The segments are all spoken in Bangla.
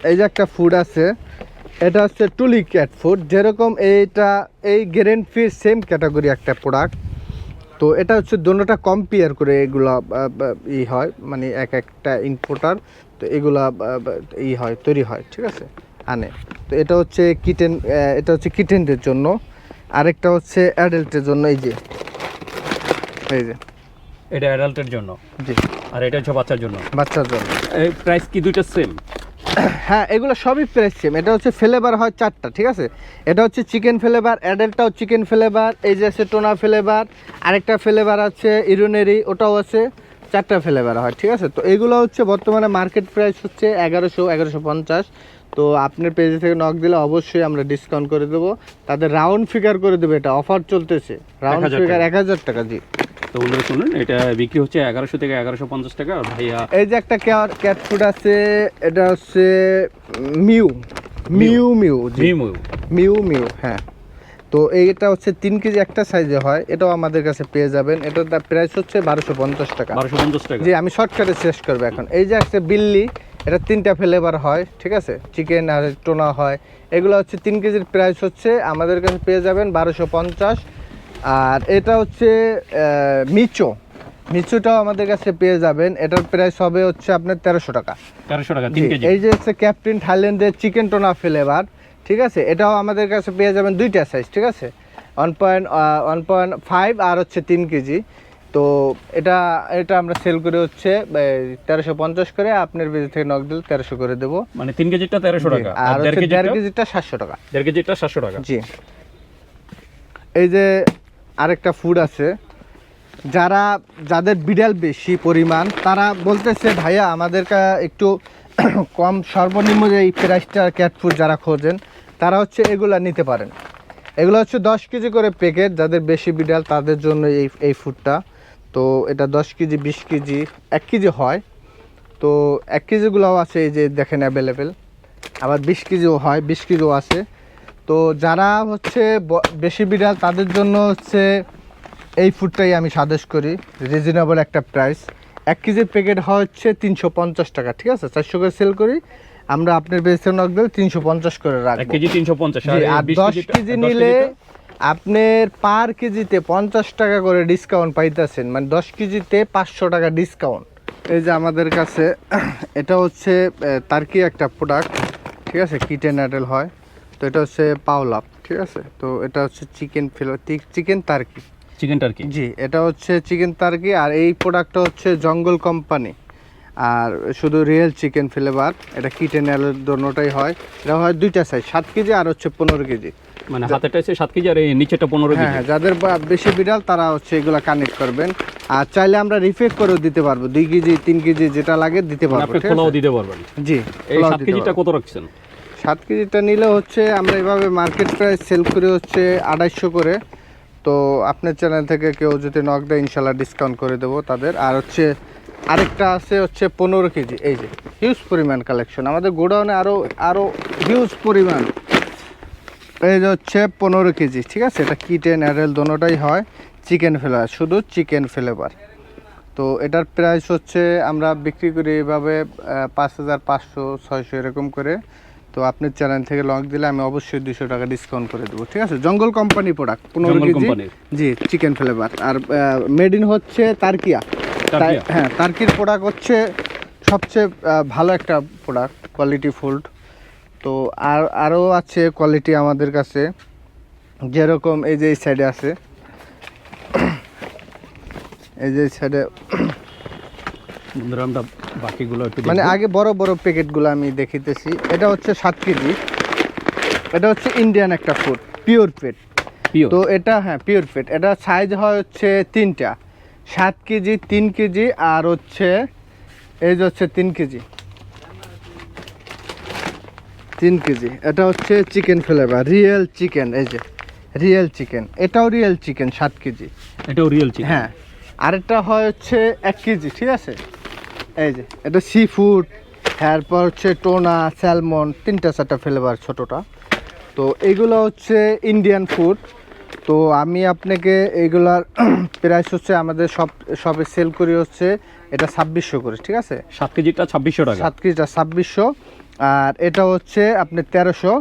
এই যে একটা ফুড আছে এটা হচ্ছে টুলি ক্যাট ফুড যেরকম এইটা এই গ্রেন ফিশ সেম ক্যাটাগরি একটা প্রোডাক্ট তো এটা হচ্ছে দোনোটা কম্পেয়ার করে এগুলা ই হয় মানে এক একটা ইনপোর্টার তো এগুলা ই হয় তৈরি হয় ঠিক আছে? আনে। তো এটা হচ্ছে কিটেন এটা হচ্ছে কিটেনদের জন্য। আরেকটা হচ্ছে অ্যাডাল্টের জন্য এই যে এই যে। এটা অ্যাডাল্টের জন্য? জি। আর এটা হচ্ছে বাচ্চার জন্য? বাচ্চার জন্য। এই প্রাইস কি দুইটা সেম হ্যাঁ এগুলো সবই প্রাইস সেম এটা হচ্ছে ফ্লেভার হয় চারটা ঠিক আছে? এটা হচ্ছে চিকেন ফ্লেভার অ্যাডাল্টটাও চিকেন ফ্লেভার এই যে আছে টোনা ফ্লেভার আরেকটা ফ্লেভার আছে ইরোনেরি ওটাও আছে চারটা ফ্লেভার হয় ঠিক আছে? তো এগুলো হচ্ছে বর্তমানে মার্কেট প্রাইস হচ্ছে এগারোশো এগারোশো পঞ্চাশ। তো আপনার পেজে থেকে নক দিলে অবশ্যই আমরা ডিসকাউন্ট করে দেবো। তাদের রাউন্ড ফিগার করে দেবো এটা অফার চলতেছে। রাউন্ড ফিগার এক হাজার টাকা জি। তো বন্ধুরা শুনুন এটা বিক্রি হচ্ছে এগারোশো থেকে এগারোশো পঞ্চাশ টাকা। আর ভাইয়া এই যে একটা ক্যাট ফুড আছে এটা হচ্ছে মিউ। মিউ। মিউ মিমু মিউ মিউ। হ্যাঁ। তো এইটা হচ্ছে তিন কেজি একটা সাইজে হয় এটাও আমাদের কাছে পেয়ে যাবেন। এটার প্রাইস হচ্ছে বারোশো পঞ্চাশ টাকা। বারোশো পঞ্চাশ টাকা। জি আমি শর্টকাটে শেষ করব এখন। এই যে একটা বিল্লি এটা তিনটা ফ্লেভার হয় ঠিক আছে? চিকেন আর টোনা হয়। এগুলো হচ্ছে তিন কেজির প্রাইস হচ্ছে আমাদের কাছে পেয়ে যাবেন বারোশো পঞ্চাশ। আর এটা হচ্ছে মিচো। মিচোটাও আমাদের কাছে পেয়ে যাবেন। এটার প্রাইস হবে হচ্ছে আপনার তেরোশো টাকা। তেরোশো টাকা এই যে হচ্ছে ক্যাপ্টেন থাইল্যান্ডের চিকেন টোনা ফ্লেভার ঠিক আছে? এটাও আমাদের কাছে পেয়ে যাবেন দুইটা সাইজ ঠিক আছে? One point one point five আর হচ্ছে তিন কেজি। তো এটা এটা আমরা সেল করে হচ্ছে তেরোশো পঞ্চাশ করে আপনার বেজি থেকে নক দিলে তেরোশো করে দেবো। মানে তিন কেজিটা তেরোশো টাকা আর দেড় হচ্ছে দেড় কেজিটা কেজিটা সাতশো টাকা। দেড় কেজিটা সাতশো টাকা। জি। এই যে আরেকটা ফুড আছে। যারা, যাদের বিড়াল বেশি পরিমাণ, তারা বলতেছে, ভাইয়া, আমাদেরকে একটু কম সর্বনিম্ন যে এই প্রাইসটা ক্যাট ফুড যারা খোঁজেন, তারা হচ্ছে এগুলা নিতে পারেন। এগুলো হচ্ছে দশ কেজি করে প্যাকেট যাদের বেশি বিড়াল, তাদের জন্য এই এই ফুডটা তো এটা দশ কেজি, বিশ কেজি, এক কেজি হয়। তো এক কেজিগুলোও আছে, এই যে দেখেন অ্যাভেলেবেল আবার বিশ কেজিও হয়, বিশ কেজিও আছে। তো যারা হচ্ছে বেশি বিড়াল তাদের জন্য হচ্ছে এই ফুডটাই আমি সাজেস্ট করি রিজনেবল একটা প্রাইস এক কেজির প্যাকেট হয় হচ্ছে তিনশো পঞ্চাশ টাকা ঠিক আছে? চারশো করে সেল করি আমরা আপনার বেসে নক দিলে তিনশো পঞ্চাশ করে রাখব। কেজি তিনশো পঞ্চাশ আর দশ কেজি নিলে আপনার পার কেজিতে পঞ্চাশ টাকা করে ডিসকাউন্ট পাইতেছেন মানে দশ কেজিতে পাঁচশো টাকা ডিসকাউন্ট এই যে আমাদের কাছে এটা হচ্ছে আহ, তার্কি একটা প্রোডাক্ট ঠিক আছে? কিটেন অ্যাডেল হয়। তো এটা হচ্ছে পাওলাপ ঠিক আছে? তো এটা হচ্ছে চিকেন ফিল চিকেন তার্কি চিকেন টার্কি? জি এটা হচ্ছে চিকেন তার্কি আর এই প্রোডাক্টটা হচ্ছে জঙ্গল কোম্পানি আর শুধু রিয়েল চিকেন ফ্লেভার এটা কিটেন অ্যালের দোনোটাই হয়। এটা হয় দুইটা সাইজ সাত কেজি আর হচ্ছে পনেরো কেজি। মানে হাতেরটা হচ্ছে সাত কেজি আর এই নিচেটা পনেরো হ্যাঁ কেজি? হ্যাঁ যাদের বেশি বিড়াল তারা হচ্ছে এগুলো কানেক্ট করবেন। আর চাইলে আমরা রিফেক করেও দিতে পারব দুই কেজি তিন কেজি যেটা লাগে দিতে মানে পারব খোলাও দিতে পারবেন। জি এই সাত কেজিটা কত রাখছেন? সাত কেজিটা নিলে হচ্ছে আমরা এভাবে মার্কেট প্রাইস সেল করে হচ্ছে আড়াইশো করে। তো আপনার চ্যানেল থেকে কেউ যদি নক দেয়, ইনশাল্লাহ ডিসকাউন্ট করে দেবো তাদের। আর হচ্ছে আরেকটা আছে হচ্ছে পনেরো কেজি। এই যে হিউজ পরিমাণ কালেকশন আমাদের গোডাউনে আরও আরও হিউজ পরিমাণ। এই যে হচ্ছে পনেরো কেজি, ঠিক আছে? এটা কিটেন অ্যাডেল দোনোটাই হয় চিকেন ফ্লেভার শুধু চিকেন ফ্লেভার তো এটার প্রাইস হচ্ছে আমরা বিক্রি করি এভাবে পাঁচ হাজার পাঁচশো, ছয়শো এরকম করে। তো আপনার চ্যানেল থেকে লক দিলে আমি অবশ্যই দুশো টাকা ডিসকাউন্ট করে দেবো ঠিক আছে? জঙ্গল কোম্পানি প্রোডাক্ট পনেরো কেজি। জি চিকেন ফ্লেভার আর মেড ইন হচ্ছে তার্কিয়া। হ্যাঁ তার্কির প্রোডাক্ট হচ্ছে সবচেয়ে ভালো একটা প্রোডাক্ট কোয়ালিটি ফুড তো আর আরও আছে কোয়ালিটি আমাদের কাছে। যেরকম এই যে এই সাইডে আছে। এই যে এই সাইডে বন্ধুরা আমরা বাকিগুলো একটু মানে আগে বড় বড় প্যাকেটগুলো আমি দেখিতেছি। এটা হচ্ছে সাত কেজি। এটা হচ্ছে ইন্ডিয়ান একটা ফুড পিওর পেট। তো এটা হ্যাঁ পিওর পেট এটা সাইজ হয় হচ্ছে তিনটা। সাত কেজি তিন কেজি আর হচ্ছে এই যে হচ্ছে তিন কেজি। তিন কেজি। এটা হচ্ছে চিকেন ফ্লেভার রিয়েল চিকেন এই যে রিয়েল চিকেন এটাও রিয়েল চিকেন সাত কেজি। এটাও রিয়েল চিকেন হ্যাঁ। আরেকটা হয় হচ্ছে এক কেজি ঠিক আছে? এই যে এটা সি ফুড তারপর হচ্ছে টোনা স্যালমন তিনটা চারটা ফ্লেভার ছোটোটা। তো এগুলো হচ্ছে ইন্ডিয়ান ফুড তো আমি আপনাকে এইগুলার প্রাইস হচ্ছে আমাদের সব সবে সেল করি হচ্ছে এটা ছাব্বিশশো করে ঠিক আছে? সাত কেজিটা ছাব্বিশশো টাকা। সাত কেজিটা ছাব্বিশশো আর এটা হচ্ছে আপনি তেরোশো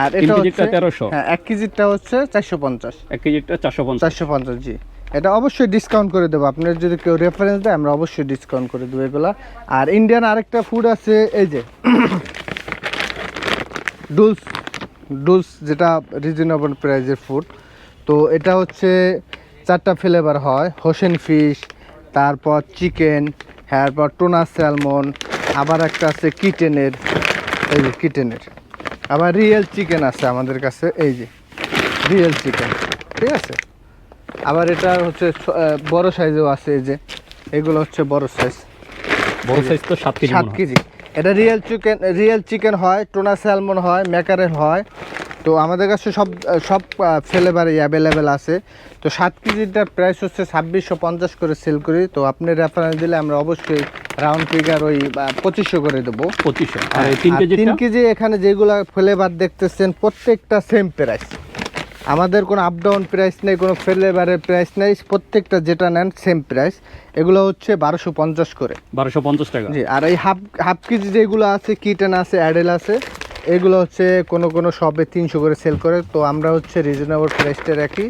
আর এটা হচ্ছে তেরোশো। হ্যাঁ এক কেজিটা হচ্ছে চারশো পঞ্চাশ। এক কেজিটা চারশো পঞ্চাশ। চারশো পঞ্চাশ জি। এটা অবশ্যই ডিসকাউন্ট করে দেবো। আপনার যদি কেউ রেফারেন্স দেয়, আমরা অবশ্যই ডিসকাউন্ট করে দেবো এগুলা। আর ইন্ডিয়ান আরেকটা ফুড আছে, এই যে ডুলস ডুলস যেটা রিজনেবল প্রাইজের ফুড তো এটা হচ্ছে চারটা ফ্লেভার হয় হোসেন ফিশ তারপর চিকেন তারপর টোনা স্যালমন আবার একটা আছে কিটেনের এই যে কিটেনের আবার রিয়েল চিকেন আছে আমাদের কাছে, এই যে রিয়েল চিকেন ঠিক আছে? আবার এটা হচ্ছে বড় সাইজেও আছে এই যে। এগুলো হচ্ছে বড় সাইজ বড় সাইজ তো সাত কেজি সাত কেজি। এটা রিয়েল চিকেন রিয়েল চিকেন হয় টোনা স্যালমন হয় ম্যাকারেল হয়। তো আমাদের কাছে সব সব ফ্লেভারই অ্যাভেলেবেল আছে। তো সাত কেজিটার প্রাইস হচ্ছে ছাব্বিশশো পঞ্চাশ করে সেল করি। তো আপনি রেফারেন্স দিলে আমরা অবশ্যই রাউন্ড ফিগার ওই পঁচিশশো করে দেবো। পঁচিশশো। আর এই তিন কেজি তিন কেজি এখানে যেগুলো ফ্লেভার দেখতেছেন প্রত্যেকটা সেম প্রাইস আমাদের কোনো আপ ডাউন প্রাইস নেই কোনো ফ্লেভারের প্রাইস নেই প্রত্যেকটা যেটা নেন সেম প্রাইস এগুলো হচ্ছে বারোশো পঞ্চাশ করে। বারোশো পঞ্চাশ টাকা। জি আর এই হাফ হাফ কেজি যেগুলো আছে কিটেন আছে অ্যাডেল আছে এগুলো হচ্ছে কোনো কোনো শপে তিনশো করে সেল করে। তো আমরা হচ্ছে রিজনেবল প্রাইসটা রাখি।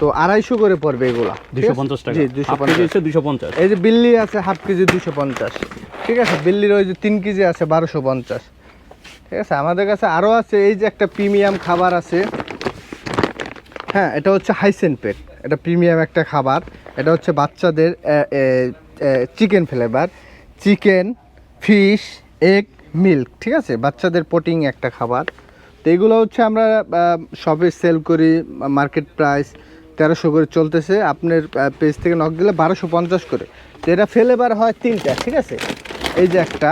তো আড়াইশো করে পড়বে এগুলা দুশো পঞ্চাশ টাকা। জি দুশো পঞ্চাশ। দুশো পঞ্চাশ। এই যে বিল্লি আছে হাফ কেজি দুশো পঞ্চাশ। ঠিক আছে? বিল্লির ওই যে তিন কেজি আছে বারোশো পঞ্চাশ। ঠিক আছে? আমাদের কাছে আরও আছে এই যে একটা প্রিমিয়াম খাবার আছে হ্যাঁ এটা হচ্ছে হাইসেন পেট এটা প্রিমিয়াম একটা খাবার। এটা হচ্ছে বাচ্চাদের chicken flavour chicken fish egg milk ঠিক আছে? বাচ্চাদের প্রোটিন একটা খাবার। তো এগুলো হচ্ছে আমরা সবে সেল করি মার্কেট প্রাইস তেরোশো করে চলতেছে। আপনার পেজ থেকে নক দিলে বারোশো পঞ্চাশ করে। তো এটা ফ্লেভার হয় তিনটা ঠিক আছে? এই যে একটা।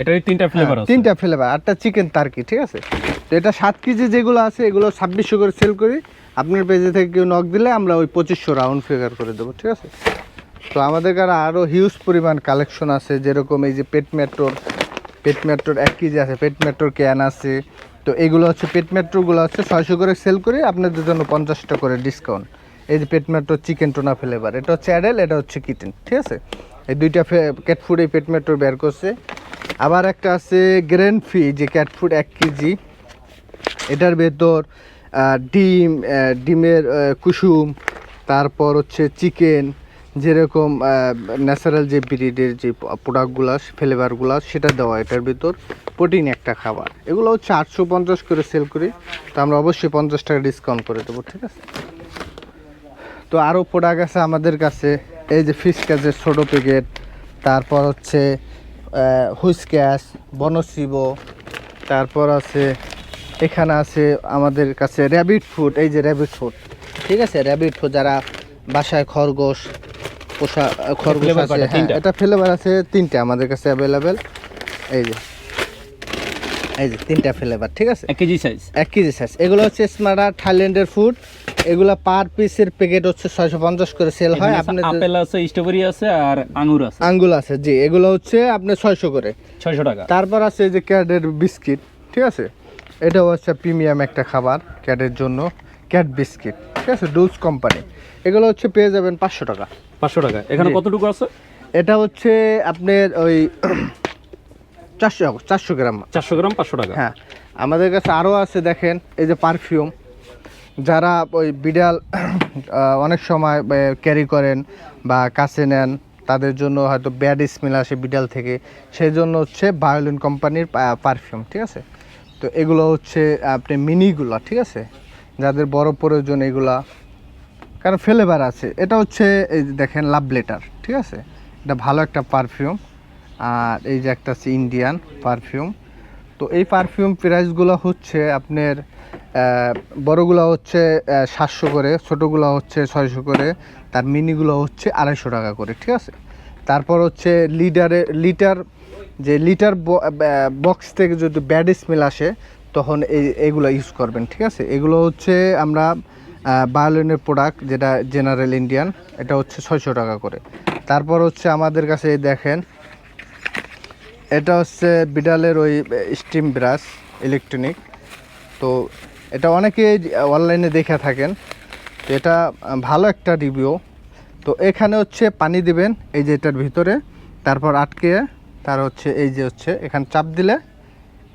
এটারই তিনটা ফ্লেভার হ্যাঁ, তিনটা ফ্লেভার আটটা চিকেন তার্কি ঠিক আছে? তো এটা সাত কেজি যেগুলো আছে, এগুলো ছাব্বিশশো করে সেল করি। আপনার পেজে থেকে কেউ নক দিলে আমরা ওই পঁচিশশো রাউন্ড ফিগার করে দেবো, ঠিক আছে? তো আমাদের কাছে আরও হিউজ পরিমাণ কালেকশন আছে, যেরকম এই যে পেট মেট্রোর পেট মেট্রোর এক কেজি আছে পেট মেট্রোর ক্যান আছে। তো এগুলো হচ্ছে পেট মেট্রোগুলো হচ্ছে ছয়শো করে সেল করি, আপনাদের জন্য পঞ্চাশটা করে ডিসকাউন্ট এই যে pet metro chicken tuna flavour এটা হচ্ছে অ্যাডেল এটা হচ্ছে কিটেন ঠিক আছে? এই দুইটা ক্যাট ফুড এই পেট মেট্রো বের করছে। আবার একটা আছে গ্র্যান্ড ফি যে ক্যাট ফুড এক কেজি। এটার ভেতর ডিম ডিমের কুসুম, তারপর হচ্ছে চিকেন, যেরকম ন্যাচারাল যে ব্রিডের যে প্রোডাক্টগুলো, ফ্লেভারগুলো, সেটা দেওয়া এটার ভিতর, প্রোটিন একটা খাবার। এগুলো হচ্ছে আটশো পঞ্চাশ করে সেল করি, তো আমরা অবশ্যই পঞ্চাশ টাকা ডিসকাউন্ট করে দেবো, ঠিক আছে? তো আরও প্রোডাক্ট আছে আমাদের কাছে, এই যে ফিশ ক্যাচের ছোটো প্যাকেট, তারপর হচ্ছে হুইস ক্যাশ বনশিবো, তারপর আছে এখানে আছে আমাদের কাছে র্যাবিট ফুড এই যে র্যাবিট ফুড ঠিক আছে? র্যাবিট ফুড যারা বাসায় খরগোশ পোষা খরগোশ আছে হ্যাঁ এটা ফ্লেভার আছে তিনটে আমাদের কাছে অ্যাভেলেবেল এই যে এই যে তিনটা ফ্লেভার ঠিক আছে? এক কেজি সাইজ এক কেজি সাইজ এগুলো হচ্ছে স্মার্টা থাইল্যান্ডের ফুড এগুলো পার পিসের প্যাকেট হচ্ছে ছয়শো পঞ্চাশ করে সেল হয় আপনার আপেল আছে স্ট্রবেরি আছে আর আঙ্গুর আছে। আঙ্গুল আছে জি এগুলো হচ্ছে আপনার ছয়শো করে। ছয়শো টাকা। তারপর আছে এই যে ক্যাটের বিস্কিট ঠিক আছে? এটাও হচ্ছে প্রিমিয়াম একটা খাবার ক্যাটের জন্য ক্যাট বিস্কিট ঠিক আছে? ডুলস কোম্পানি এগুলো হচ্ছে পেয়ে যাবেন পাঁচশো টাকা। পাঁচশো টাকা। এখানে কতটুকু আছে? এটা হচ্ছে আপনার ওই চারশো চারশো গ্রাম। চারশো গ্রাম পাঁচশো টাকা। হ্যাঁ আমাদের কাছে আরও আছে দেখেন এই যে পারফিউম যারা ওই বিড়াল অনেক সময় ক্যারি করেন বা কাছে নেন তাদের জন্য হয়তো ব্যাড স্মেল আসে বিড়াল থেকে। সেই জন্য হচ্ছে বায়োলিন কোম্পানির পারফিউম ঠিক আছে? তো এগুলো হচ্ছে আপনি মিনিগুলা, ঠিক আছে? যাদের বড় প্রয়োজন এগুলা। কারণ ফ্লেভার আছে। এটা হচ্ছে, এই দেখেন লাভ লেটার ঠিক আছে? এটা ভালো একটা পারফিউম আর এই যে একটা আছে ইন্ডিয়ান পারফিউম তো এই পারফিউম প্রাইসগুলো হচ্ছে আপনার বড়গুলো হচ্ছে সাতশো করে, ছোটোগুলো হচ্ছে ছয়শো করে। তার মিনিগুলো হচ্ছে আড়াইশো টাকা করে, ঠিক আছে? তারপর হচ্ছে লিডারে লিটার যে লিটার বক্স থেকে যদি ব্যাড স্মেল আসে, তখন এই এইগুলো ইউজ করবেন, ঠিক আছে? এগুলো হচ্ছে আমরা বায়োলিনের প্রোডাক্ট যেটা জেনারেল ইন্ডিয়ান এটা হচ্ছে ছয়শো টাকা করে। তারপর হচ্ছে আমাদের কাছে দেখেন, এটা হচ্ছে বিড়ালের ওই স্টিম ব্রাশ ইলেকট্রনিক তো এটা অনেকে অনলাইনে দেখে থাকেন, তো এটা ভালো একটা রিভিউ তো এখানে হচ্ছে পানি দিবেন, এই যে এটার ভিতরে। তারপর আটকে তার হচ্ছে এই যে হচ্ছে এখানে চাপ দিলে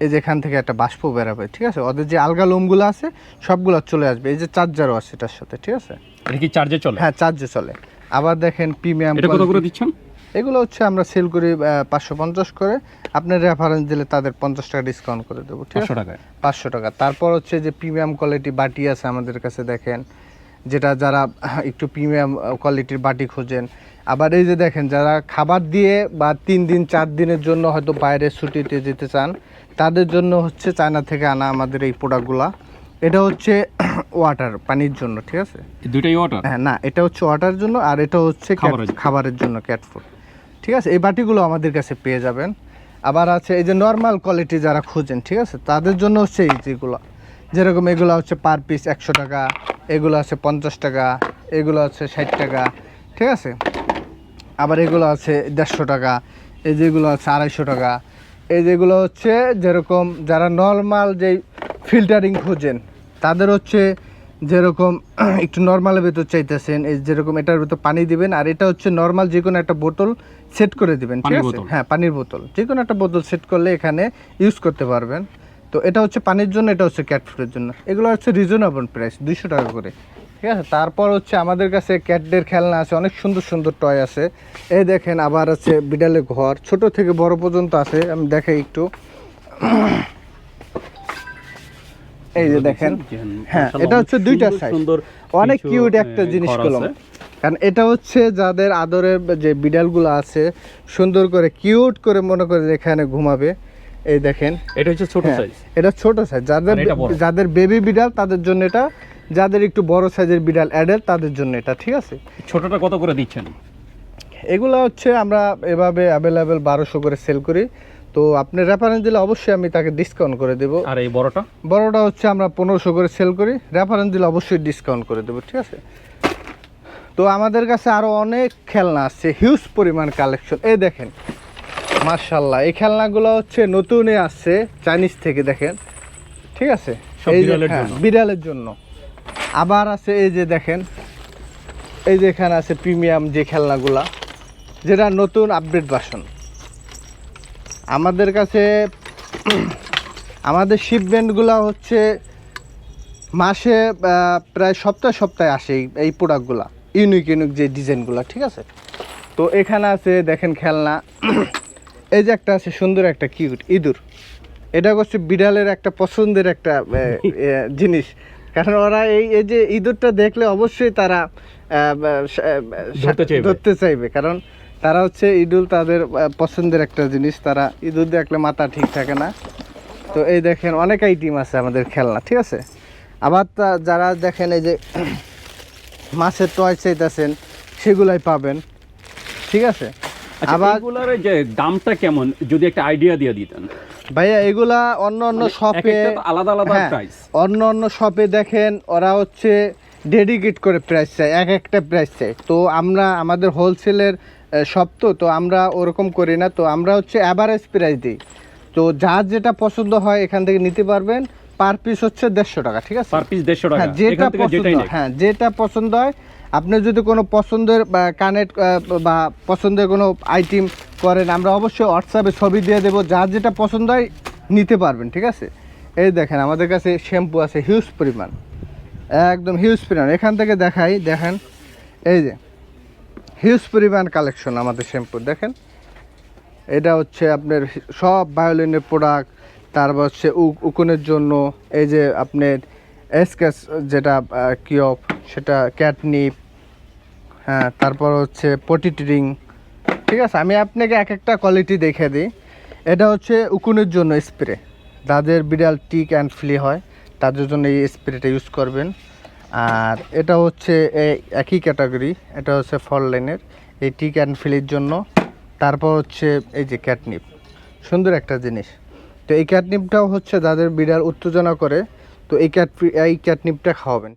এই যে এখান থেকে একটা বাষ্প বেরাবে ঠিক আছে? ওদের যে আলগা লোমগুলো আছে সবগুলো চলে আসবে। এই যে চার্জারও আছে এটার সাথে ঠিক আছে? এটা কি চার্জে চলে? হ্যাঁ চার্জে চলে। আবার দেখেন প্রিমিয়াম এটা কত করে দিচ্ছেন? এগুলো হচ্ছে আমরা সেল করি পাঁচশো পঞ্চাশ করে। আপনার রেফারেন্স দিলে তাদের পঞ্চাশ টাকা ডিসকাউন্ট করে দেবো ঠিক আছে? পাঁচশো টাকা। তারপর হচ্ছে যে প্রিমিয়াম কোয়ালিটি বাটি আছে আমাদের কাছে দেখেন। যেটা যারা একটু প্রিমিয়াম কোয়ালিটির বাটি খোঁজেন। আবার এই যে দেখেন যারা খাবার দিয়ে বা তিন দিন চার দিনের জন্য হয়তো বাইরে ছুটিতে যেতে চান তাদের জন্য হচ্ছে চায়না থেকে আনা আমাদের এই প্রোডাক্টগুলা এটা হচ্ছে ওয়াটার পানির জন্য ঠিক আছে? এই দুইটাই ওয়াটার হ্যাঁ না এটা হচ্ছে ওয়াটার জন্য আর এটা হচ্ছে cat- খাবারের জন্য। খাবারের জন্য ক্যাট ফুড ঠিক আছে এই বাটিগুলো আমাদের কাছে পেয়ে যাবেন। আবার আছে এই যে নর্মাল কোয়ালিটি যারা খুঁজেন ঠিক আছে? তাদের জন্য হচ্ছে এই যেগুলো। যেরকম এগুলো হচ্ছে পার পিস একশো টাকা এগুলো আছে পঞ্চাশ টাকা এগুলো আছে ষাট টাকা ঠিক আছে? আবার এগুলো আছে দেড়শো টাকা এই যেগুলো আছে আড়াইশো টাকা এই যেগুলো হচ্ছে যেরকম যারা নর্মাল যে ফিল্টারিং খোঁজেন তাদের হচ্ছে যেরকম একটু নর্মালের ভেতর চাইতেছেন এই যেরকম এটার ভেতর পানি দিবেন আর এটা হচ্ছে নর্মাল যে কোনো একটা বোতল সেট করে দিবেন ঠিক আছে? হ্যাঁ পানির বোতল। যে কোনো একটা বোতল সেট করলে এখানে ইউজ করতে পারবেন। তো এটা হচ্ছে পানির জন্য এটা হচ্ছে ক্যাট ফুডের জন্য। এগুলো হচ্ছে রিজনেবল প্রাইস দুইশো টাকা করে। ঠিক আছে? তারপর হচ্ছে আমাদের কাছে ক্যাটদের খেলনা আছে অনেক সুন্দর সুন্দর টয় আছে। এই দেখেন আবার আছে বিড়ালের ঘর ছোট থেকে বড় পর্যন্ত আছে আমি দেখাই একটু। এই যে দেখেন হ্যাঁ এটা হচ্ছে দুইটা সাইজ সুন্দর অনেক কিউট একটা জিনিস পেলাম কারণ এটা হচ্ছে যাদের আদরের যে বিড়ালগুলো আছে সুন্দর করে কিউট করে মনে করে যে এখানে ঘুমাবে। এই দেখেন। এটা হচ্ছে ছোট হ্যাঁ, সাইজ এটা ছোট সাইজ যাদের বড়। যাদের বেবি বিড়াল তাদের জন্য এটা যাদের একটু বড় সাইজের বিড়াল অ্যাডেল তাদের জন্য এটা ঠিক আছে? ছোটটা কত করে দিচ্ছেন? এগুলো হচ্ছে আমরা এভাবে অ্যাভেলেবেল বারোশো করে সেল করি। তো আপনি রেফারেন্স দিলে অবশ্যই আমি তাকে ডিসকাউন্ট করে দেবো। আর এই বড়টা? বড়টা হচ্ছে আমরা পনেরোশো করে সেল করি। রেফারেন্স দিলে অবশ্যই ডিসকাউন্ট করে দেবো ঠিক আছে? তো আমাদের কাছে আরও অনেক খেলনা আছে হিউজ পরিমাণ কালেকশন এই দেখেন মার্শাল্লাহ এই খেলনাগুলো হচ্ছে নতুনই আসছে চাইনিজ থেকে দেখেন। ঠিক আছে? সব এই যে- বিড়ালের হ্যাঁ, জন্য। আবার আছে এই যে দেখেন এই যে এখানে আছে প্রিমিয়াম যে খেলনাগুলা যেটা নতুন আপডেট ভার্সন আমাদের কাছে আমাদের শিপমেন্টগুলো হচ্ছে মাসে প্রায় সপ্তাহে সপ্তাহে আসে এই- এই প্রোডাক্টগুলা ইউনিক ইউনিক যে ডিজাইনগুলো ঠিক আছে? তো এখানে আছে দেখেন খেলনা। এই যে একটা আছে সুন্দর একটা কিউট ইঁদুর। এটা হচ্ছে বিড়ালের একটা পছন্দের একটা জিনিস। কারণ ওরা এই এই যে ইঁদুরটা দেখলে অবশ্যই তারা ধরতে চাইবে। কারণ তারা হচ্ছে ইঁদুর তাদের পছন্দের একটা জিনিস। তারা ইঁদুর দেখলে মাথা ঠিক থাকে না। তো এই দেখেন অনেক আইটেম আছে আমাদের খেলনা ঠিক আছে? আবার তা যারা দেখেন এই যে মাছের টয় চাইতেছেন সেগুলাই পাবেন। ঠিক আছে? আবার এগুলার যে দামটা কেমন? যদি একটা আইডিয়া দিয়ে দিতেন। ভাইয়া এগুলা অন্য অন্য মানে শপে তো আলাদা আলাদা হ্যাঁ, প্রাইস অন্য অন্য শপে দেখেন ওরা হচ্ছে ডেডিকেট করে প্রাইস চায় এক একটা প্রাইস চাই তো আমরা আমাদের হোলসেলের শপ তো তো আমরা ওরকম করি না। তো আমরা হচ্ছে অ্যাভারেজ প্রাইস দিই। তো যার যেটা পছন্দ হয় এখান থেকে নিতে পারবেন। পার পিস হচ্ছে দেড়শো টাকা ঠিক আছে? পার পিস দেড়শো টাকা। হ্যাঁ যেটা পছন্দ হয়, হ্যাঁ যেটা পছন্দ হয় আপনি যদি কোনো পছন্দের কানেক্ট বা পছন্দের কোনো আইটেম করেন, আমরা অবশ্যই হোয়াটসঅ্যাপে ছবি দিয়ে দেবো। যার যেটা পছন্দ হয় নিতে পারবেন, ঠিক আছে? এই দেখেন, আমাদের কাছে শ্যাম্পু আছে হিউজ পরিমাণ। একদম হিউজ পরিমাণ। এখান থেকে দেখাই, দেখেন, এই যে হিউজ পরিমাণ কালেকশন আমাদের শ্যাম্পু দেখেন। এটা হচ্ছে আপনার সব বায়োলিনের প্রোডাক্ট তারপর হচ্ছে উকুনের জন্য, এই যে আপনার এসকেস যেটা কিয়প সেটা ক্যাটনিপ হ্যাঁ তারপর হচ্ছে পটিট্রিং ঠিক আছে, আমি আপনাকে এক একটা কোয়ালিটি দেখে দিই। এটা হচ্ছে উকুনের জন্য স্প্রে যাদের বিড়াল টিক অ্যান্ড ফ্লি হয়, তাদের জন্য এই স্প্রেটা ইউজ করবেন। আর এটা হচ্ছে একই ক্যাটাগরি এটা হচ্ছে ফল লাইনের এই টিক অ্যান্ড ফ্লির জন্য। তারপর হচ্ছে এই যে ক্যাটনিপ সুন্দর একটা জিনিস। তো এই ক্যাটনিপটাও হচ্ছে যাদের বিড়াল উত্তেজনা করে, তো এই ক্যাট এই ক্যাটনিপটা খাওয়াবেন।